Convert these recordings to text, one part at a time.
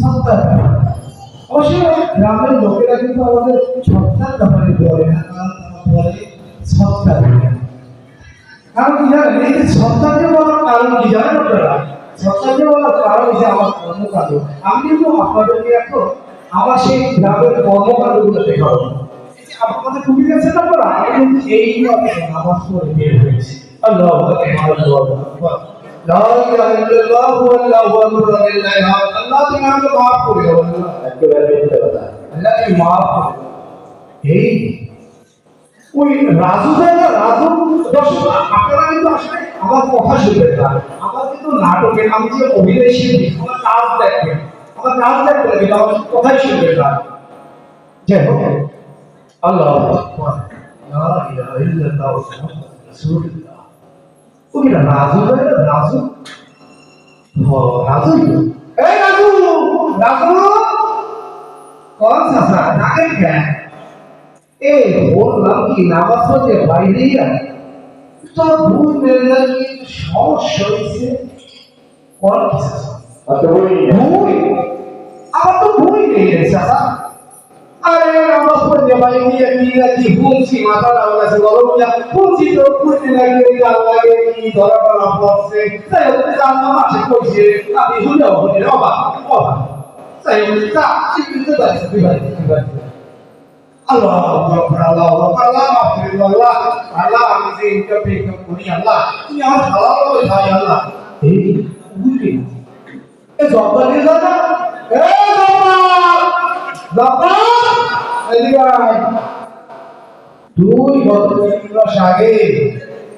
সত্তার অবশ্য গ্রামের লোকেরা কিন্তু আমাদের সত্তার ব্যাপারে বলে না, কারণ কি জানেন? এই যে সত্তাকে বলার কারণ কি জানেন আপনারা? সত্তাকে বলার কারণ যে আমার কর্মকাণ্ড। আমি কিন্তু আপনাদেরকে এখন আমার সেই গ্রামের কর্মকাণ্ডগুলো দেখাবো। আপনাদের টুপি গেছেন আপনারা? আমি কিন্তু এই নামাজ পড়ে বের হয়েছি। আল্লাহ আল্লাহ لا إله إلا الله والله أكبر لله الحمد আল্লাহ তুমি আমাকে মাফ করে দাও আল্লাহ একেবারে মিথ্যে কথা আল্লাহ তুমি মাফ করে দাও। এই ওই রাজু যায় না রাজু দর্শক আপনারা কিন্তু আসলে আমার কথা শুনবেন না আমার কিন্তু নাটকে আমি যে অভিনয় শিল্পী আমার কাজ দেখবেন আমার কাজ দেখবেন কিন্তু আমার কথাই শুনবেন না যাই হোক আল্লাহ আকবার লা ইলাহা ইল্লাল্লাহ মুহাম্মাদুর রাসূলুল্লাহ তুমি না রাজু যায় না রাজু রাজু এই রাজু রাজু কোন সাসা ডাকেন কেন এই বললাম কি নামাজ বাইরেই আছে তোর ভুল মেলে কি সমস্যা হয়েছে? কোন কি ভুল? আমার তো ভুল নেই রে সাসা আরে নামাজ পড়তে বাইরে কি নাকি মাথা গরম তো লাগে লাগে। কি ধরা পড়া পড়ছে তাই ওকে জানলাম আসে কইছে আমি শুনে হবে অবাক অবাক তাই ওকে তা শিখতে পারছি বিবাহ বিবাহ আল্লাহ আকবার আল্লাহ আকবার, আল্লাহ মাফির আল্লাহ আল্লাহ, আমি যে ইনকাম টেকম করি, আল্লাহ, তুমি আমার হালাল করে খাই, আল্লাহ। এই বুঝলি? এ জব্বার নিয়ে যা না এ জব্বার জব্বার এদিকে আয়। দুই বছর, তিন মাস আগে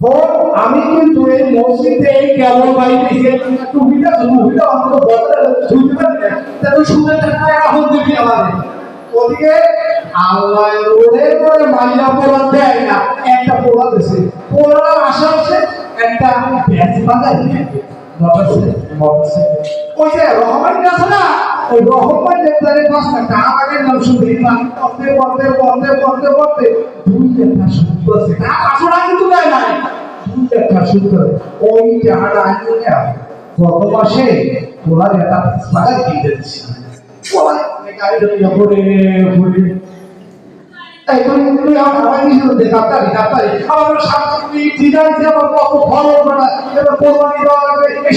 দিবি আমি কিন্তু এই মসজিদে এই টুপিটা টুপিটা অন্তত তাহলে এখন আমাদের। ওদিকে আল্লাহ রোডে করে পোলা দেয় না, একটা পোলা দিছে পোলা আশা আছে একটা ব্যাচ বাঁধা ওই যে রহমান আছে না, ওই রহমান নেতারে পাঁচটা টাকা আগে নাম শুনতে পড়তে পড়তে পড়তে পড়তে দুই শুনতে টাকা কিন্তু দেয় একটা শুনতে ওই টাকাটা আনতে নেওয়া গত মাসে ওনার একটা টাকা দিয়ে দিচ্ছি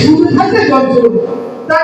শুরু থাকতে যন্ত্র তাই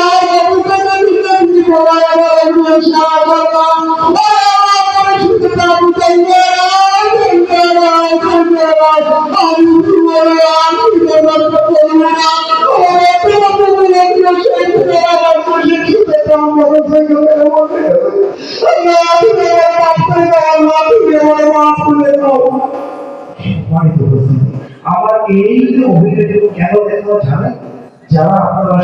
আমার এই যে অভিনয়গুলো কেন দেখো জানেন যারা আপনারা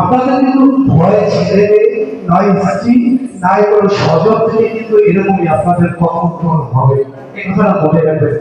আপনাদের কিন্তু ভয় ছেড়ে নয় স্ত্রী, নাই কোনো থেকে কিন্তু এরকমই আপনাদের কখন হবে এ কথাটা মনে রাখবেন।